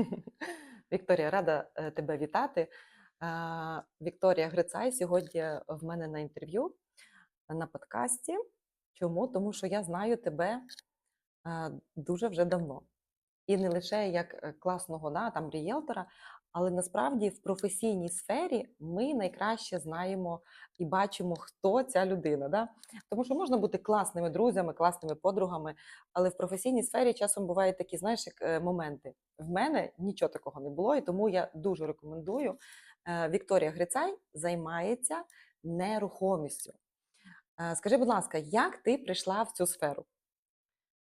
Вікторія, рада е, тебе вітати. Вікторія Грицай сьогодні в мене на інтерв'ю на подкасті. Чому? Тому що я знаю тебе е, дуже вже давно. І не лише як е, класного да, там рієлтора, але насправді в професійній сфері ми найкраще знаємо і бачимо, хто ця людина. Да? Тому що можна бути класними друзями, класними подругами, але в професійній сфері часом бувають такі, знаєш, як е, моменти. В мене нічого такого не було, і тому я дуже рекомендую. Е, Вікторія Грицай займається нерухомістю. Е, Скажи, будь ласка, як ти прийшла в цю сферу?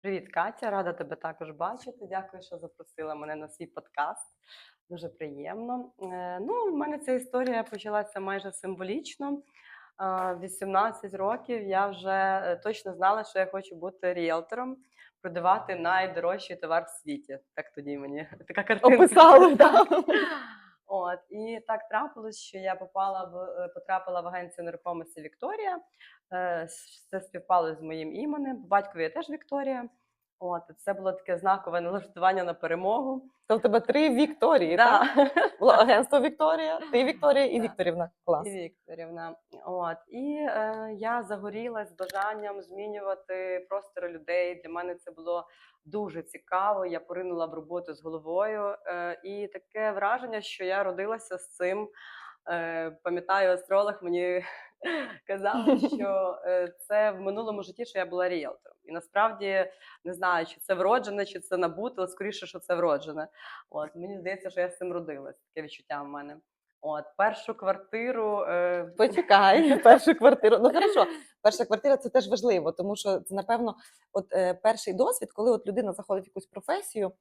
Привіт, Катя, рада тебе також бачити. Дякую, що запросила мене на свій подкаст. Дуже приємно. Е, Ну, в мене ця історія почалася майже символічно. Е, 18 років я вже е, точно знала, що я хочу бути ріелтором, продавати найдорожчий товар в світі. Так тоді мені така картинка. Описали, да. От і так трапилось, що я попала в е, потрапила в агенцію нерухомості Вікторія. Це співпало з моїм іменем. Батькові я теж Вікторія. От це було таке знакове налаштування на перемогу. То в тебе три Вікторії, Да. так? Було агентство Вікторія, ти Вікторія і Да. Вікторівна. Клас. І Вікторівна. От і е, я загорілась бажанням змінювати простори людей. Для мене це було дуже цікаво. Я поринула в роботу з головою, е, і таке враження, що я родилася з цим. Е, пам'ятаю, астролог мені казав, що е, це в минулому житті, що я була ріелтором. І насправді не знаю, чи це вроджене, чи це набуте, але скоріше, що це вроджене. От мені здається, що я з цим родилась. Таке відчуття в мене. От першу квартиру е, Почекай, першу квартиру. Ну хорошо, перша квартира це теж важливо, тому що це, напевно, от е, перший досвід, коли от людина заходить в якусь професію,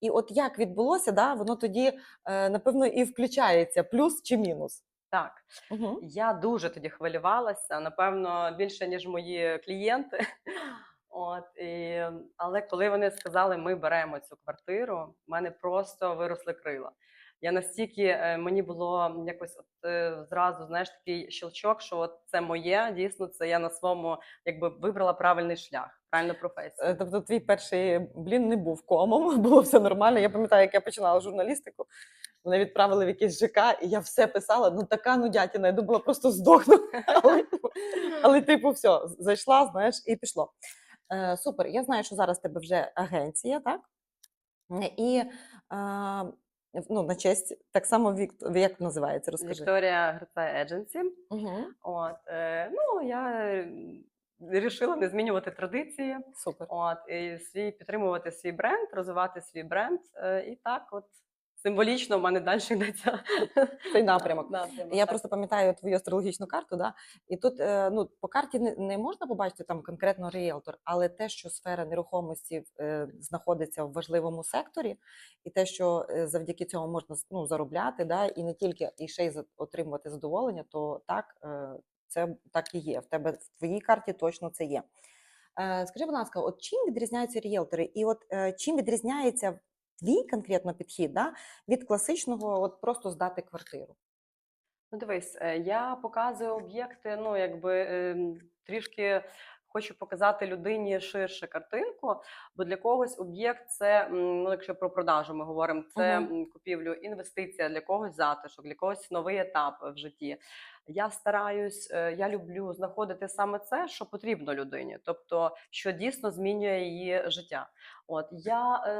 і от як відбулося, да, воно тоді, е, напевно, і включається, плюс чи мінус. так. Угу. Я дуже тоді хвилювалася, напевно, більше ніж мої клієнти. От і, але коли вони сказали, ми беремо цю квартиру, в мене просто виросли крила. Я настільки е, мені було якось от е, зразу знаєш такий щелчок, що от це моє, дійсно, це я на своєму якби вибрала правильний шлях, правильну професію. Е, Тобто твій перший блін не був комом, було все нормально. Я пам'ятаю, як я починала журналістику. Мене відправили в якийсь ЖК, і я все писала. Ну така нудятіна, я думала, просто здохну. Але, але типу, все, зайшла, знаєш, і пішло. Е, супер. Я знаю, що зараз в тебе вже агенція, так? Е, І е, ну, на честь так само Вік... як називається, розкажи. Вікторія Грицай Едженсі. Угу. От е, ну я вирішила не змінювати традиції. Супер. От і свій підтримувати свій бренд, розвивати свій бренд. е, І так, от символічно в мене далі йдеться Цей напрямок. напрямок, Я так. просто пам'ятаю твою астрологічну карту, да? і тут е, ну, по карті не, можна побачити там конкретно ріелтор, але те, що сфера нерухомості е, знаходиться в важливому секторі, і те, що е, завдяки цьому можна ну, заробляти, да? і не тільки і ще й отримувати задоволення, то так, це так і є. В тебе в твоїй карті точно це є. Скажи, будь ласка, от чим відрізняються ріелтори, і от чим відрізняється твій конкретно підхід да, від класичного, от просто здати квартиру? Ну, дивись, е, я показую об'єкти, ну якби ем, трішки хочу показати людині ширше картинку, бо для когось об'єкт це, ну якщо про продажу ми говоримо, це Мгм. м, купівлю, інвестиція, для когось затишок, для когось новий етап в житті. Я стараюсь, е, я люблю знаходити саме це, що потрібно людині, тобто що дійсно змінює її життя. От я е,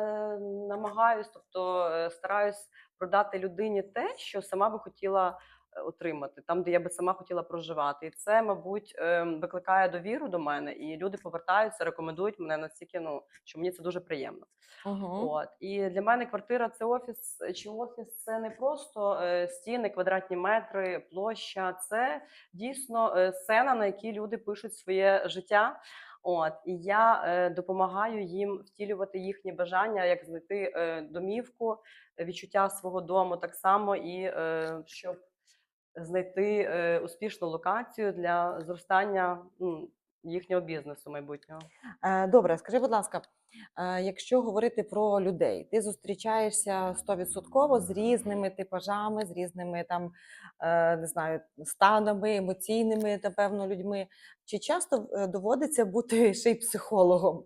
намагаюсь, тобто е, стараюсь продати людині те, що сама би хотіла отримати, там, де я би сама хотіла проживати. І це, мабуть, ем, викликає довіру до мене, і люди повертаються, рекомендують мене настільки, ну що мені це дуже приємно. Угу. От і для мене квартира це офіс чи офіс це не просто е, стіни, квадратні метри, площа. Це дійсно е, сцена, на якій люди пишуть своє життя. От і я е, допомагаю їм втілювати їхні бажання, як знайти е, домівку, відчуття свого дому, так само і е, щоб знайти е, успішну локацію для зростання м, їхнього бізнесу майбутнього. Е, Добре, скажи, будь ласка, е, якщо говорити про людей, ти зустрічаєшся стовідсотково з різними типажами, з різними там не знаю, станами, емоційними, напевно, людьми. Чи часто доводиться бути ще й психологом?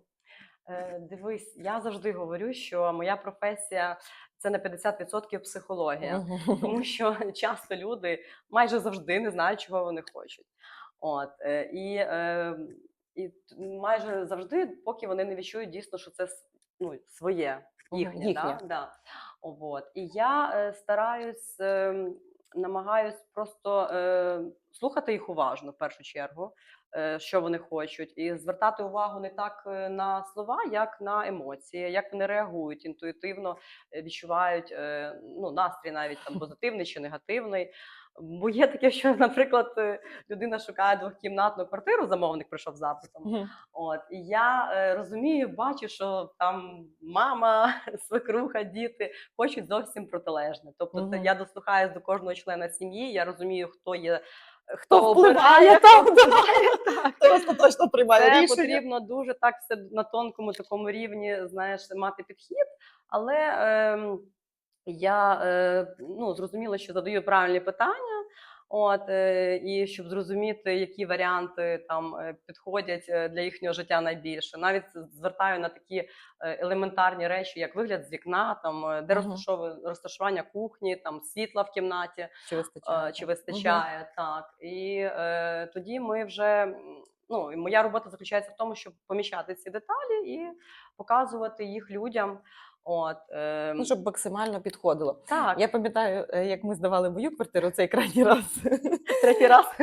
Е, Дивись, я завжди говорю, що моя професія це на 50% психологія, тому що часто люди майже завжди не знають, чого вони хочуть. От е, і, е, і майже завжди, поки вони не відчують дійсно, що це ну, своє, їхнє. їхнє. Да? Да. От. І я стараюсь, е, намагаюсь просто е, слухати їх уважно в першу чергу, що вони хочуть, і звертати увагу не так е, на слова, як на емоції, як вони реагують інтуїтивно, е, відчувають е, ну, настрій навіть там позитивний чи негативний. Бо є таке, що, наприклад, е, людина шукає двохкімнатну квартиру, замовник прийшов запитом. От і я е, розумію, бачу, що там мама, свекруха, діти хочуть зовсім протилежне. Тобто, це я дослухаюсь до кожного члена сім'ї, я розумію, хто є, Хто впливає, хто впливає. Хто остаточно приймає Це рішення? потрібно дуже так все на тонкому такому рівні, знаєш, мати підхід. Але Е, я е, ну, зрозуміла, що задаю правильні питання. От, е, і щоб зрозуміти, які варіанти там е, підходять е, для їхнього життя найбільше. Навіть звертаю на такі елементарні речі, як вигляд з вікна, там де розташовує розташування кухні, там світла в кімнаті, Чи вистачає? чи вистачає так. І е, тоді ми вже ну і моя робота заключається в тому, щоб поміщати ці деталі і показувати їх людям. От е, Ну, щоб максимально підходило. так, Я пам'ятаю, е, як ми здавали мою квартиру цей крайній раз. третій раз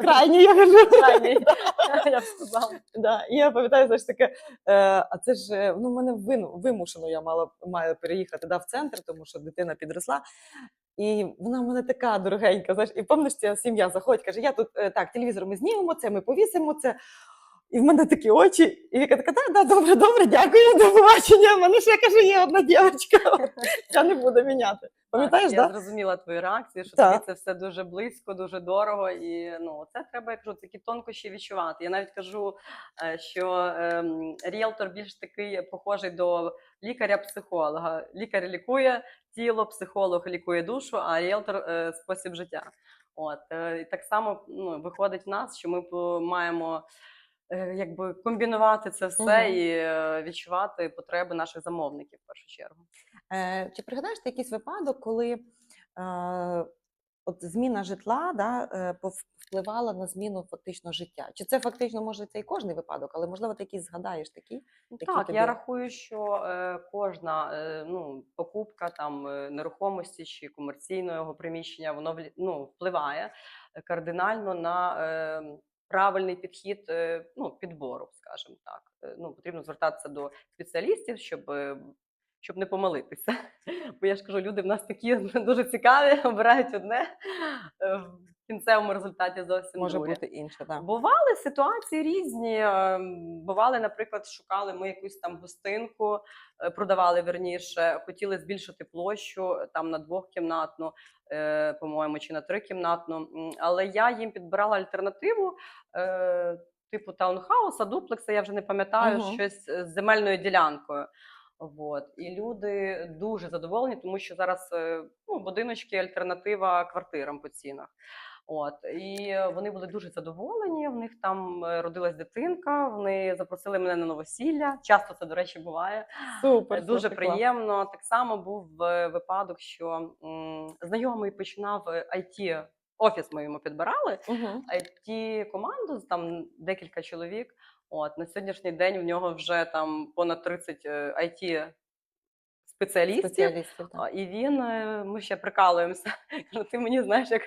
Крайній, я кажу. крайній, я б сказала. Да, і я пам'ятаю, знаєш таке, е, а це ж е, ну, мене вимушено я мала маю переїхати да, в центр, тому що дитина підросла. І вона в мене така дорогенька, знаєш, і пам'ятаєш, ця сім'я заходить, каже: я тут так, телевізор ми знімемо це, ми повісимо це. І в мене такі очі, і Віка така, да, да, добре, добре, дякую, до побачення. В мене ще каже, є одна дівчинка, я не буду міняти. Пам'ятаєш, так? Я да? зрозуміла твою реакцію, що тобі це все дуже близько, дуже дорого, і ну це треба, я кажу, такі тонкощі відчувати. Я навіть кажу, е, що ем, ріелтор більш такий похожий до лікаря-психолога. Лікар лікує тіло, психолог лікує душу, а ріелтор е, спосіб життя. От е, і так само ну, виходить в нас, що ми маємо. Е, Якби комбінувати це все Мгм. і е, відчувати потреби наших замовників в першу чергу. Е, чи пригадаєш ти якийсь випадок, коли е, от зміна житла да, е, впливала на зміну фактично життя? Чи це фактично може це і кожний випадок, але можливо ти якийсь згадаєш такий? Ну, Так, тобі- я рахую, що е, кожна е, ну, покупка там нерухомості чи комерційного приміщення, воно ну, впливає кардинально на е, правильний підхід е, ну, підбору, скажімо так. Е, Ну, потрібно звертатися до спеціалістів, щоб, е, щоб не помилитися. Бо я ж кажу, люди в нас такі дуже цікаві, обирають одне кінцевому результаті зовсім Може друге. бути інше, так. Бували ситуації різні. ем, Бували, наприклад, шукали ми якусь там гостинку, е, продавали верніше, хотіли збільшити площу е, там на двохкімнатну, е, по-моєму, чи на трикімнатну. Але я їм підбирала альтернативу. е, Типу таунхауса, дуплекса, я вже не пам'ятаю, Мгм. щось е, з земельною ділянкою. Вот. І люди дуже задоволені, тому що зараз е, ну, будиночки альтернатива квартирам по цінах. От і е, вони були дуже задоволені. В них там е, родилась дитинка. Вони запросили мене на новосілля. Часто це, до речі, буває. Супер, Е, Дуже супер, клас. приємно. Так само був е, випадок, що м, знайомий починав it офіс. Ми йому підбирали Мгм. it команду там декілька чоловік. От на сьогоднішній день в нього вже там понад 30 е, it спеціалістів. Спеціалістів. Так. І він, е, ми ще прикалуємося. Ти мені знаєш, як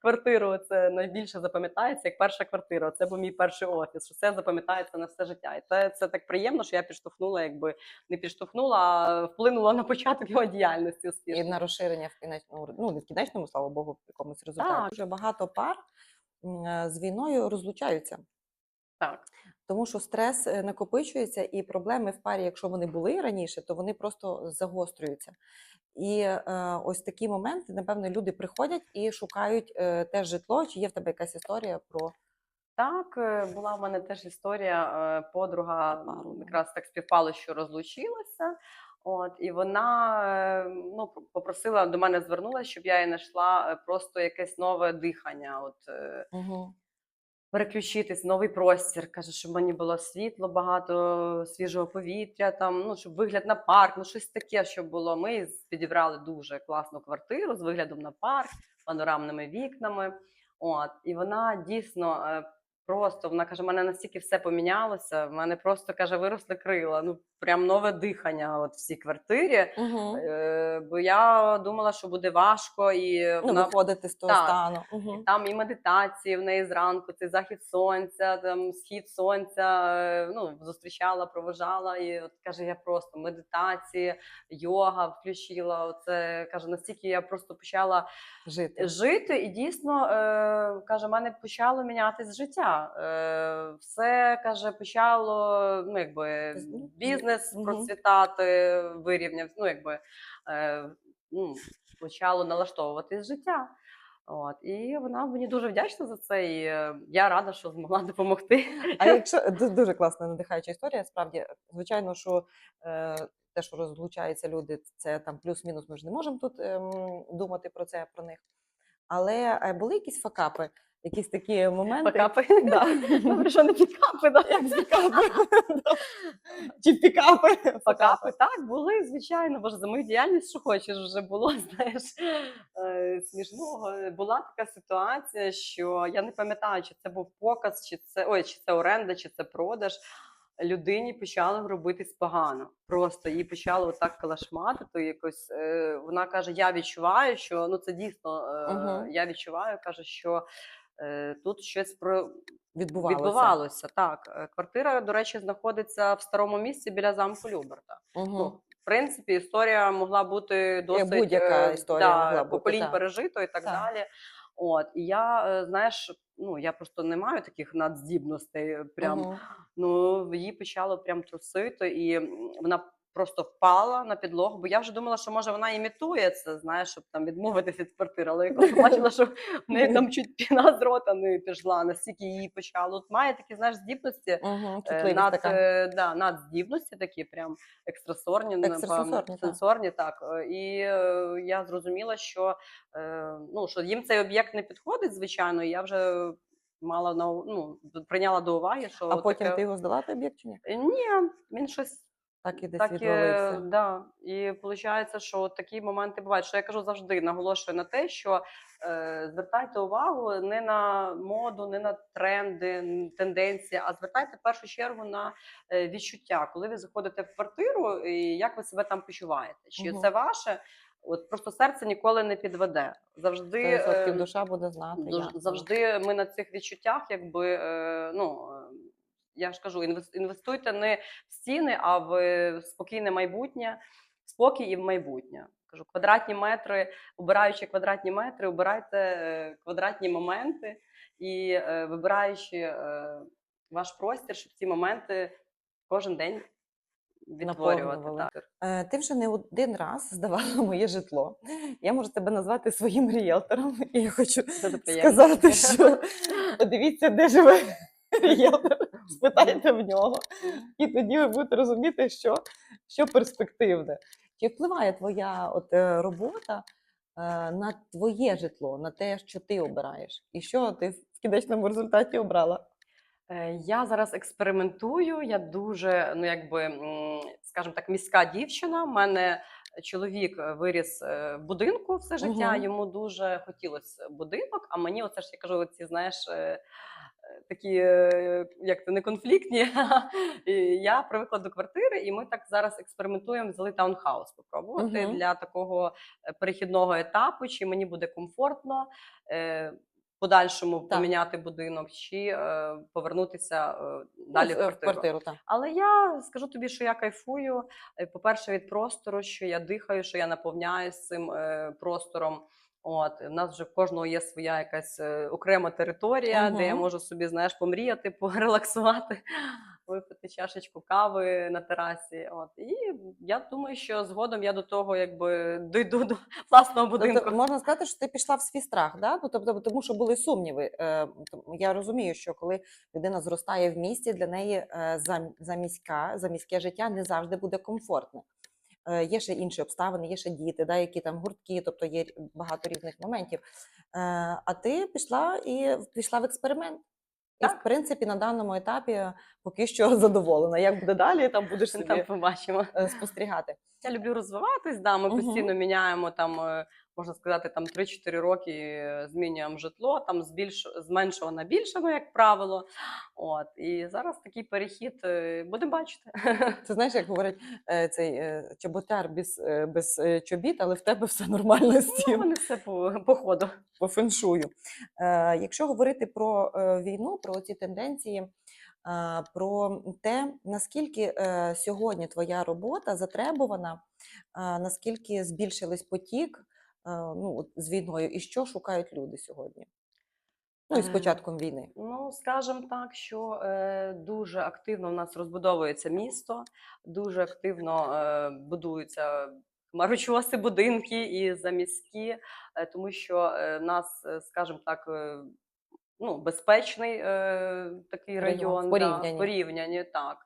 квартиру це найбільше запам'ятається, як перша квартира. Це був мій перший офіс. Що це запам'ятається на все життя. І це, це так приємно, що я підштовхнула, якби не підштовхнула, а вплинула на початок його діяльності І на розширення в кінечному ну не в кінечному, слава Богу, в якомусь результаті. Так. Дуже багато пар е, з війною розлучаються. Так. Тому що стрес е, накопичується, і проблеми в парі, якщо вони були раніше, то вони просто загострюються. І е, ось такі моменти, напевно, люди приходять і шукають е, теж житло. Чи є в тебе якась історія про Так, е, була в мене теж історія. е, Подруга пару, якраз так співпало, що розлучилася. От, і вона е, ну, попросила до мене звернулася, щоб я їй знайшла просто якесь нове дихання. От, угу. Переключитись новий простір. Каже, щоб мені було світло, багато свіжого повітря, там, ну, щоб вигляд на парк, ну щось таке, щоб було. Ми підібрали дуже класну квартиру з виглядом на парк, панорамними вікнами. От, і вона дійсно е, просто вона каже: в мене настільки все помінялося. В мене просто каже, виросли крила. Ну прям нове дихання. От в цій квартирі. Угу. Е, бо я думала, що буде важко, і Ну, вона виходити з того Так. стану. Угу. там і медитації в неї зранку, цей захід сонця, там схід сонця. е, Ну зустрічала, проважала. І от каже, я просто медитації, йога включила. Оце каже, настільки я просто почала Жити. жити, і дійсно е, каже, в мене почало мінятись життя. Е, все каже, почало ну якби ну, бізнес процвітати, вирівняв. Ну якби е, ну, почало налаштовуватись життя. От і вона мені дуже вдячна за це. І я рада, що змогла допомогти. А якщо дуже класна надихаюча історія, справді, звичайно, що е, те, що розлучаються люди, це там плюс-мінус. Ми ж не можемо тут ем, думати про це, про них. Але е, були якісь факапи, якісь такі моменти. Покапи. Да. Добре, що не підкапи, да? Як пікапи? Чи пікапи? Факапи так були, звичайно, бо ж за мою діяльність, що хочеш, вже було, знаєш, е, смішного. Була така ситуація, що я не пам'ятаю, чи це був показ, чи це ой, чи це оренда, чи це продаж. Людині почали робитись погано. Просто її почали отак калашматити. Якось е, вона каже: Я відчуваю, що ну це дійсно е, Мгм. я відчуваю, каже, що е, тут щось про Відбувалося. відбувалося. Так, Е, квартира, до речі, знаходиться в старому місці біля замку Люберта. Угу. Ну, в принципі, історія могла бути досить будь-яка е, історія да, могла бути, поколінь так. пережито і так, Так. далі. От і я, е, знаєш, ну я просто не маю таких надздібностей. Прям ну її почало прям трусити, і вона просто впала на підлогу. Бо я вже думала, що може вона імітує це, знаєш, щоб там відмовитися від квартири. Але я коли побачила, що в неї там чуть піна з рота не пішла, настільки її почало. От має такі знаєш здібності. Угу. Над, така. е, да, надздібності такі прям екстрасорні, Екстрасенсорні, так. сенсорні, так. Е, І я зрозуміла, що, ну, що їм цей об'єкт не підходить, звичайно, і я вже мала на ну, прийняла до уваги, що А потім таке... ти його здала той об'єкт чи ні? Ні, він щось Так і десь так, відвалився. е, да. І виходить, що такі моменти бувають. Що я кажу завжди, наголошую на те, що е, звертайте увагу не на моду, не на тренди, тенденції, а звертайте в першу чергу на е, відчуття, коли ви заходите в квартиру, і як ви себе там почуваєте. Чи Мгм. це ваше? От просто серце ніколи не підведе. Завжди е, душа буде знати. Завжди ми на цих відчуттях, якби е, ну. Я ж кажу, інвестуйте не в стіни, а в спокійне майбутнє, спокій і в майбутнє. Кажу, квадратні метри, обираючи квадратні метри, обирайте е, квадратні моменти і е, вибираючи е, ваш простір, щоб ці моменти кожен день відтворювати. Так. Ти вже не один раз здавала моє житло. Я можу тебе назвати своїм ріелтором, і я хочу сказати, що подивіться, де живе ріелтор, спитайте в нього, і тоді ви будете розуміти, що, що перспективне. Чи впливає твоя от, е, робота е, на твоє житло, на те, що ти обираєш? І що ти в кінечному результаті обрала? Е, Я зараз експериментую. Я дуже, ну якби, скажімо так, міська дівчина. У мене чоловік виріс в будинку все життя. Мгм. Йому дуже хотілося будинок. А мені, оце ж я кажу, ці знаєш. Такі, е, як це не конфліктні. І я привикла до квартири, і ми так зараз експериментуємо взяли таунхаус попробувати Мгм. для такого е, перехідного етапу, чи мені буде комфортно е, подальшому Так. поміняти будинок, чи е, повернутися е, далі Ну, в в квартиру. квартиру так. Але я скажу тобі, що я кайфую. По-перше, від простору, що я дихаю, що я наповняюсь цим е, простором. От, у нас вже в кожного є своя якась е, окрема територія, де я можу собі, знаєш, помріяти, порелаксувати, випити чашечку кави на терасі. От. І я думаю, що згодом я до того якби дійду до власного будинку. Тобто можна сказати, що ти пішла в свій страх, да? ну, тобто, тому що були сумніви. Е, Я розумію, що коли людина зростає в місті, для неї е, за, за, міська, за міське життя не завжди буде комфортне. Е, Є ще інші обставини, є ще діти, да, які там гуртки, тобто є багато різних моментів. Е, А ти пішла і пішла в експеримент. І, Так. в принципі, на даному етапі поки що задоволена. Як буде далі, там будеш Там побачимо. е, спостерігати. Я люблю розвиватись, да, ми угу. постійно міняємо там, можна сказати, там 3-4 роки е, змінюємо житло, там з, більш, з меншого на більше, ну, як правило. От. І зараз такий перехід е, будемо бачити. Це знаєш, як говорять е, цей чоботар без, без чобіт, але в тебе все нормально з Ну, вони все по, по ходу. по феншую. Якщо говорити про війну, про ці тенденції, про те, наскільки сьогодні твоя робота затребувана, наскільки збільшились потік ну, от з війною, і що шукають люди сьогодні? Ну і з Е, початком війни. Ну, скажімо так, що е, дуже активно в нас розбудовується місто, дуже активно е, будуються хмарочоси, будинки і заміські, е, тому що е, в нас, е, скажімо так, е, ну, безпечний е, такий Район, в район, да, в порівнянні, так.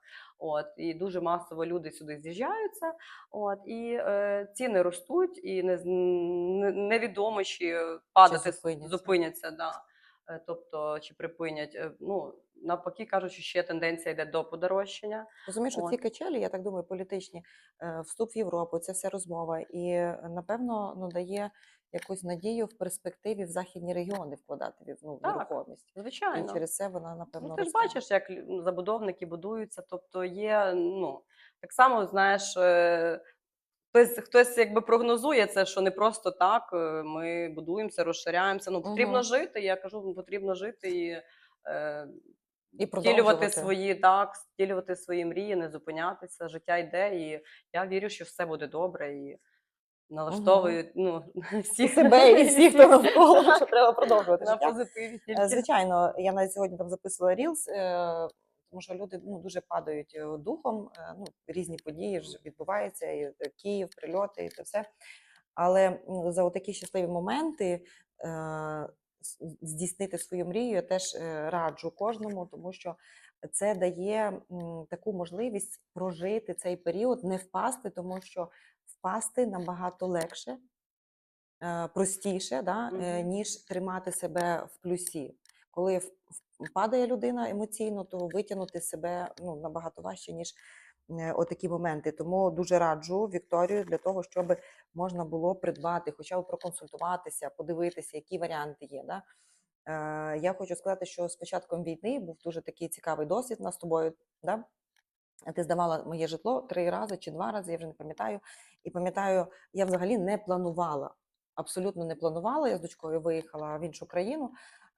От, і дуже масово люди сюди з'їжджаються. От, і е, ціни ростуть, і не, не, невідомо, чи падати с- зупиняться. зупиняться. Да. Е, Тобто, чи припинять. Е, Ну, навпаки, кажуть, що ще тенденція йде до подорожчання. Розумієш, От. ці качелі, я так думаю, політичні, е, вступ в Європу, це вся розмова. І е, напевно ну, дає якусь надію в перспективі в західні регіони вкладати ну, в Так, нерухомість. І через це вона, напевно, Ну, ти ж росте. бачиш, як ну, забудовники будуються. Тобто є, ну, так само, знаєш, е, хтось, хтось якби прогнозує це, що не просто так е, ми будуємося, розширяємося. Ну, потрібно Мгм. жити. Я кажу, ну, потрібно жити і, е, І втілювати свої, так, втілювати свої мрії, не зупинятися. Життя йде, і я вірю, що все буде добре. І налаштовую ну, всіх себе, і всіх, хто навколо, що треба продовжувати на позитиві. Е. Звичайно, я навіть сьогодні там записувала Reels, е, тому що люди ну, дуже падають е, духом. Ну, різні події ж відбуваються, і Київ, прильоти, і це все. Але за такі щасливі моменти здійснити свою мрію я теж раджу кожному, тому що це дає таку можливість прожити цей період, не впасти, тому що впасти набагато легше, е, простіше, да, е, ніж тримати себе в плюсі. Коли падає людина емоційно, то витягнути себе ну, набагато важче, ніж е, отакі моменти. Тому дуже раджу Вікторію для того, щоб можна було придбати, хоча б проконсультуватися, подивитися, які варіанти є. Да? Я хочу сказати, що з початком війни був дуже такий цікавий досвід у нас з тобою. Да? Ти здавала моє житло три рази чи два рази, я вже не пам'ятаю. І пам'ятаю, я взагалі не планувала. Абсолютно не планувала. Я з дочкою виїхала в іншу країну.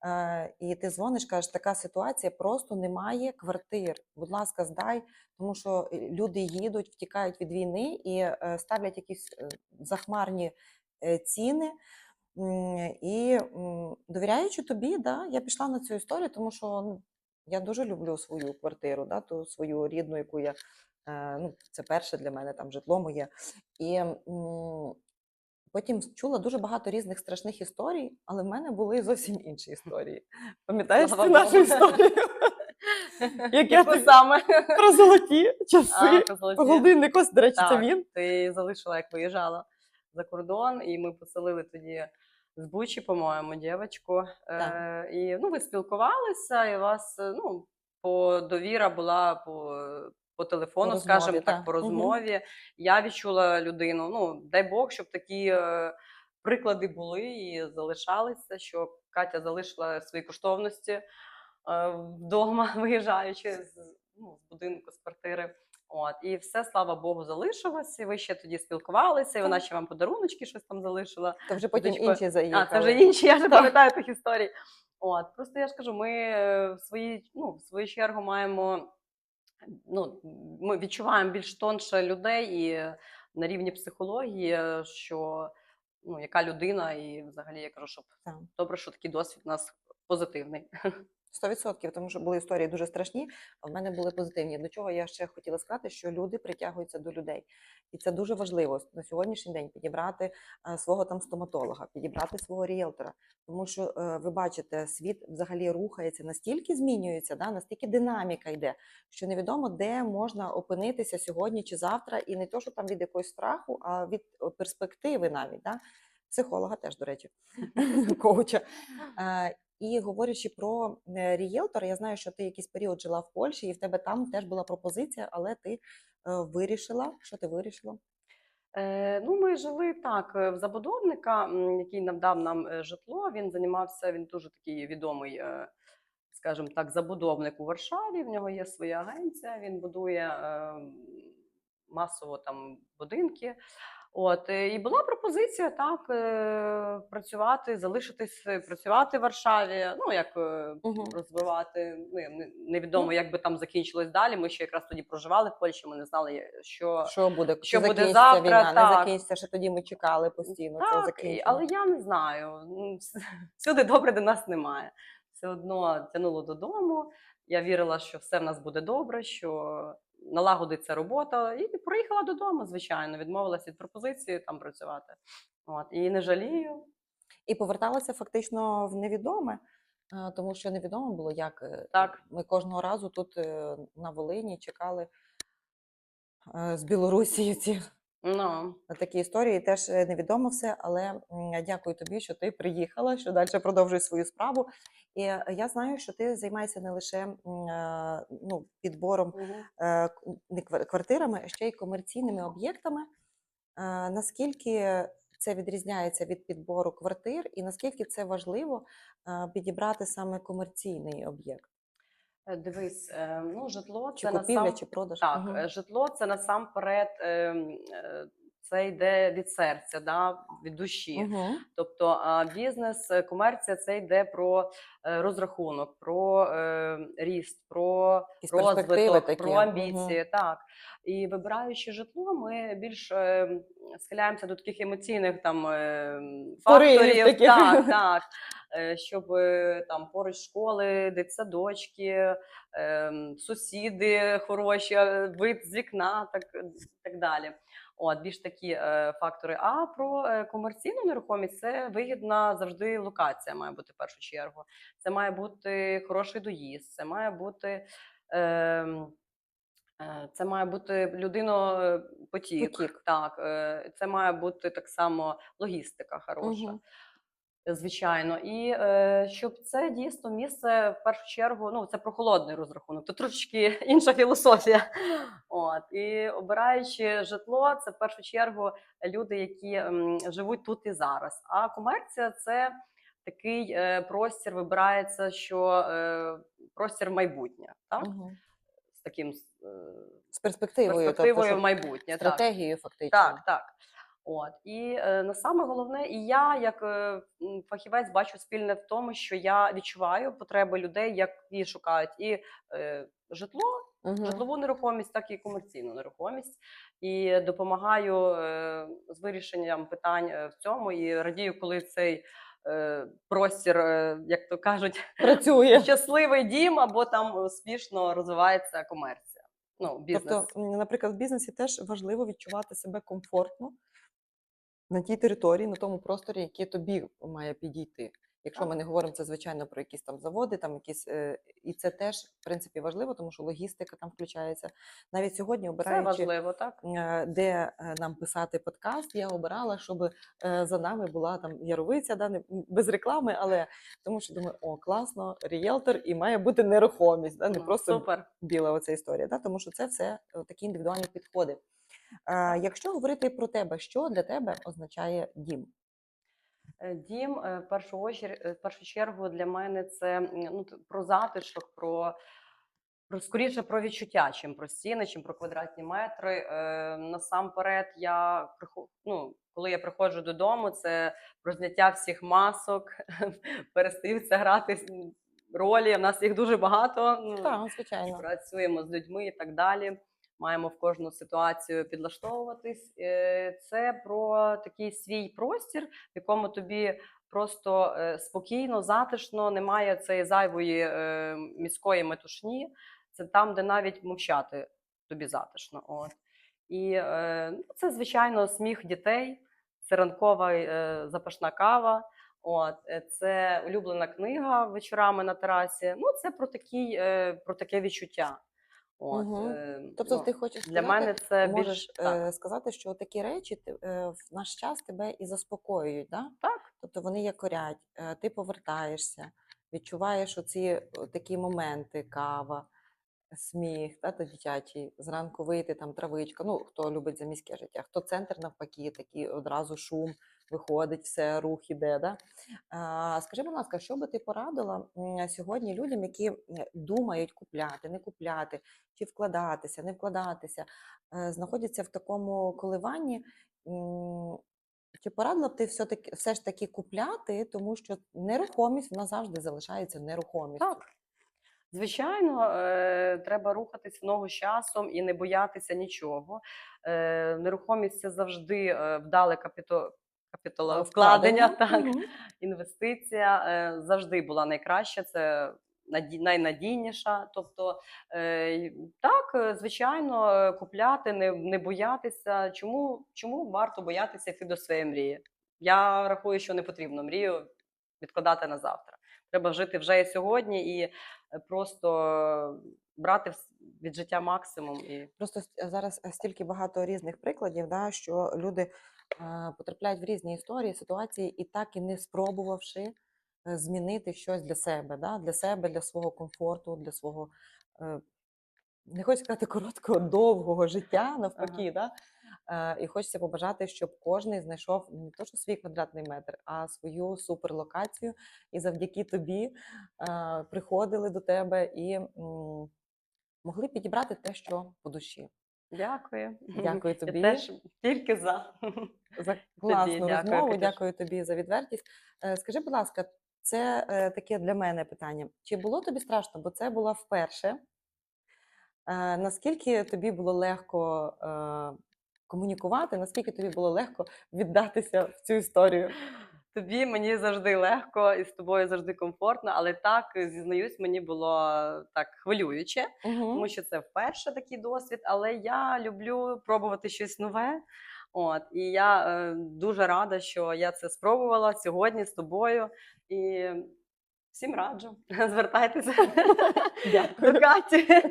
Е, і ти дзвониш, кажеш, така ситуація, просто немає квартир. Будь ласка, здай, тому що е, люди їдуть, втікають від війни і е, ставлять якісь захмарні ціни. І довіряючи тобі, да, я пішла на цю історію, тому що ну, я дуже люблю свою квартиру, да, ту свою рідну, яку я е, ну, це перше для мене там житло моє. І потім чула дуже багато різних страшних історій, але в мене були зовсім інші історії. Пам'ятаєш цю нашу історію? Як я тобі саме? про золоті часи. Годинник, ось, до речі, це він. Ти залишила, як виїжджала за кордон, і ми поселили тоді з Бучі, по-моєму, дівчинку. Е, і ну, ви спілкувалися, і у вас е, ну, по довіра була по, по телефону, По скажімо так, так. по розмові. Я відчула людину. Ну, дай Бог, щоб такі е, приклади були і залишалися, що Катя залишила свої коштовності е, вдома, виїжджаючи з, ну, з будинку, з квартири. От, і все, слава Богу, залишилось. І ви ще тоді спілкувалися, і вона ще вам подаруночки щось там залишила. То вже потім Дочка- інші заїхали. А, це вже інші, я вже пам'ятаю тих історій. От, просто я ж кажу, ми е, в своїй, ну, в свою чергу маємо, ну, ми відчуваємо більш тонше людей і на рівні психології, е, що ну, яка людина, і взагалі я кажу, що Так. добре, що такий досвід у нас позитивний. 100%, тому що були історії дуже страшні, а в мене були позитивні. До чого я ще хотіла сказати, що люди притягуються до людей, і це дуже важливо на сьогоднішній день підібрати е, свого там стоматолога, підібрати свого ріелтора. Тому що е, ви бачите, світ взагалі рухається настільки змінюється, да, настільки динаміка йде, що невідомо, де можна опинитися сьогодні чи завтра, і не то, що там від якогось страху, а від перспективи навіть. Да? Психолога теж, до речі, коуча. І говорячи про е, рієлтора, я знаю, що ти якийсь період жила в Польщі, і в тебе там теж була пропозиція, але ти е, вирішила. Що ти вирішила? Е, ну, ми жили так в забудовника, який нам дав нам житло. Він займався, він дуже такий відомий, скажімо так, забудовник у Варшаві. В нього є своя агенція. Він будує е, масово там будинки. От е, і була пропозиція так е, працювати, залишитись, е, працювати в Варшаві. Ну як Мгм. розвивати. Ну невідомо, як би там закінчилось далі. Ми ще якраз тоді проживали в Польщі. Ми не знали, що Що буде? що буде завтра, війна? Не закінчиться, що тоді ми чекали постійно. Так, і- закінчення. але я не знаю. Всюди добре, де нас немає. Все одно тянуло додому. Я вірила, що все в нас буде добре, що налагодиться робота. І приїхала додому, звичайно, відмовилася від пропозиції там працювати. От, і не жалію. І поверталася фактично в невідоме, е, тому що невідомо було, як е, Так. ми кожного разу тут е, на Волині чекали з Білорусі ці Ну, такі історії. Теж е, невідомо все, але дякую тобі, що ти приїхала, що далі продовжуєш свою справу. І е, я знаю, що ти займаєшся не лише е, ну, підбором не квар- квартирами, а ще й комерційними об'єктами. Наскільки це відрізняється від підбору квартир, і наскільки це важливо підібрати саме комерційний об'єкт? Е, дивись, е, ну, житло Чи це купівля, насам... чи продаж? Так, е, житло це насамперед ем, це йде від серця, да, від душі. Мгм. Тобто бізнес, е, комерція це йде про е, розрахунок, про е, ріст, про Якісь розвиток, такі. про амбіції. Так. І вибираючи житло, ми більш е, схиляємося до таких емоційних там е, факторів. таких. Так, так. Е, Щоб е, там поруч школи, дитсадочки, е, сусіди хороші, вид з вікна, так, так далі. От, більш такі е, фактори. А про е, комерційну нерухомість це вигідна завжди локація, має бути в першу чергу. Це має бути хороший доїзд, це має бути. Е, е, це має бути людинопотік. Потік. Так, е, це має бути так само логістика хороша. Мгм. Звичайно, і е, щоб це дійсно місце в першу чергу, ну це про холодний розрахунок, то трошечки інша філософія. От і обираючи житло, це в першу чергу люди, які м, живуть тут і зараз. А комерція це такий е, простір, вибирається, що е, простір майбутнє, так Мгм. з таким е, З перспективою, перспективою тобто, в щоб майбутнє. так. фактично. Так, так. От і е, на саме головне, і я, як е, фахівець, бачу спільне в тому, що я відчуваю потреби людей, які шукають і е, житло, Мгм. житлову нерухомість, так і комерційну нерухомість, і допомагаю е, з вирішенням питань е, в цьому. І радію, коли цей е, простір, е, як то кажуть, Працює. щасливий дім або там успішно розвивається комерція. Ну, бізнес. Тобто, наприклад, в бізнесі теж важливо відчувати себе комфортно на тій території, на тому просторі, який тобі має підійти. Якщо Так. ми не говоримо це, звичайно, про якісь там заводи, там якісь е, і це теж в принципі важливо, тому що логістика там включається. Навіть сьогодні Це важливо, так? е, де е, нам писати подкаст, я обирала, щоб е, за нами була там яровиця, да, не- без реклами, але тому що думаю, о, класно, рієлтор і має бути нерухомість, да, не Ну, просто Супер. біла оця історія, да? тому що це все е, такі індивідуальні підходи. А, якщо говорити про тебе, що для тебе означає дім? Е, Дім е, в першу е, чергу для мене це ну, про затишок, про, про скоріше про відчуття, чим про стіни, чим про квадратні метри. Е, насамперед, я ну, коли я приходжу додому, це про зняття всіх масок, перестаються грати ролі. У нас їх дуже багато. ну, Так, звичайно. працюємо з людьми і так далі. Маємо в кожну ситуацію підлаштовуватись. Е, Це про такий свій простір, в якому тобі просто е, спокійно, затишно, немає цієї зайвої е, міської метушні. Це там, де навіть мовчати тобі затишно. От. І ну, це, звичайно, сміх дітей, це ранкова запашна кава. От, це улюблена книга вечорами на терасі. Ну, це про, такий, е, про таке відчуття. От, Мгм. е, Тобто ну, ти хочеш для сказати, мене це можеш більш так. е, сказати, що такі речі ти- е, в наш час тебе і заспокоюють, да? Так. Тобто вони якорять, е, ти повертаєшся, відчуваєш оці такі моменти, кава, сміх, та, та дитячий, зранку вийти, там травичка, ну, хто любить заміське життя, хто центр навпаки, такий одразу шум, виходить, все, рух іде. Да? Скажи, будь ласка, що би ти порадила сьогодні людям, які думають купляти, не купляти, чи вкладатися, не вкладатися, е, знаходяться в такому коливанні. Чи порадила б ти все, таки, все ж таки купляти, тому що нерухомість вона завжди залишається нерухомістю. Так. Звичайно, е, треба рухатись в ногу з часом і не боятися нічого. Е, нерухомість це завжди вдале капіто, капітала Е, вкладення, вкладення. так, інвестиція е, завжди була найкраща, це найнадійніша. Тобто, е, так, е, звичайно, купляти, не, не боятися. Чому, чому варто боятися йти до своєї мрії? Я рахую, що не потрібно мрію відкладати на завтра. Треба жити вже і сьогодні і просто брати від життя максимум. І Просто зараз стільки багато різних прикладів, да, що люди потрапляють в різні історії, ситуації, і так і не спробувавши е, змінити щось для себе, да, для себе, для свого комфорту, для свого, е, не хочу сказати короткого, довгого життя, навпаки. Да? Е, і хочеться побажати, щоб кожен знайшов не то, що свій квадратний метр, а свою суперлокацію. І завдяки тобі приходили до тебе і могли підібрати те, що по душі. Дякую. Дякую тобі. Я теж тільки за. За класну дякую, розмову. Катюш. Дякую тобі за відвертість. Е, Скажи, будь ласка, це е, таке для мене питання. Чи було тобі страшно? Бо це була вперше. Е, Наскільки тобі було легко комунікувати? Наскільки тобі було легко віддатися в цю історію? Тобі мені завжди легко і з тобою завжди комфортно, але так зізнаюсь, мені було так хвилююче, тому що це вперше такий досвід. Але я люблю пробувати щось нове. От і я е, дуже рада, що я це спробувала сьогодні з тобою. І всім раджу. Звертайтеся Дякую. до Каті.